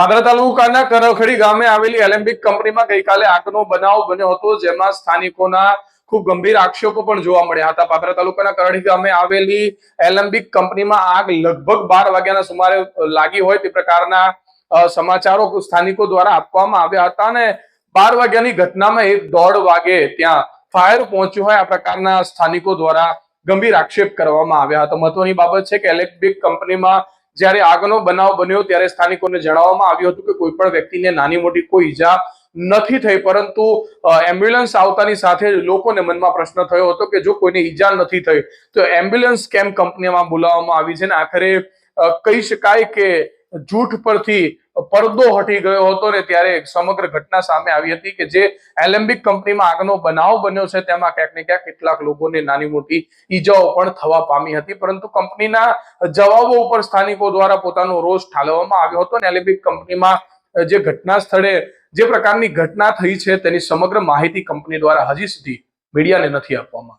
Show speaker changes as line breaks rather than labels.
પાદરા તાલુકાના કરખડી ગામે આવેલી એલેમ્બિક કંપનીમાં ગઈકાલે આગનો બનાવ બન્યો હતો, જેમાં સ્થાનિકોના ખૂબ ગંભીર આક્ષેપો પણ જોવા મળ્યા હતા. પાદરા તાલુકાના કરડી ગામે આવેલી એલેમ્બિક કંપનીમાં આગ લગભગ બાર વાગ્યાના સુમારે લાગી હોય તે પ્રકારના સમાચારો સ્થાનિકો દ્વારા આપવામાં આવ્યા હતા અને બાર વાગ્યાની ઘટનામાં એક દોઢ વાગે ત્યાં ફાયર પહોંચ્યું હોય આ પ્રકારના સ્થાનિકો દ્વારા ગંભીર આક્ષેપ કરવામાં આવ્યા હતા. મહત્વની બાબત છે કે ઇલેક્ટ્રિક કંપનીમાં જ્યારે આગનો બનાવ બન્યો ત્યારે સ્થાનિકોને જણાવવામાં આવ્યું હતું કે કોઈ પણ વ્યક્તિને નાની મોટી કોઈ ઈજા નથી થઈ, પરંતુ એમ્બ્યુલન્સ આવતાની સાથે લોકોને મનમાં પ્રશ્ન થયો હતો કે જો કોઈને ઈજા નથી થઈ, તો એમ્બ્યુલન્સ કેમ કંપનીમાં બોલાવવામાં આવી છે? ને આખરે કહી શકાય કે જૂઠ પરથી પડદો હટી ગયો હતો ને ત્યારે સમગ્ર ઘટના સામે આવી હતી કે જે એલેમ્બિક કંપનીમાં આગનો બનાવ બન્યો છે, તેમાં ક્યાંક ને ક્યાંક કેટલાક લોકોને નાની મોટી ઈજાઓ પણ થવા પામી હતી. પરંતુ કંપનીના જવાબો ઉપર સ્થાનિકો દ્વારા પોતાનો રોષ ઠાલવવામાં આવ્યો હતો અને એલેમ્બિક કંપનીમાં જે ઘટના સ્થળે, જે પ્રકારની ઘટના થઈ છે તેની સમગ્ર માહિતી કંપની દ્વારા હજી સુધી મીડિયાને નથી આપવામાં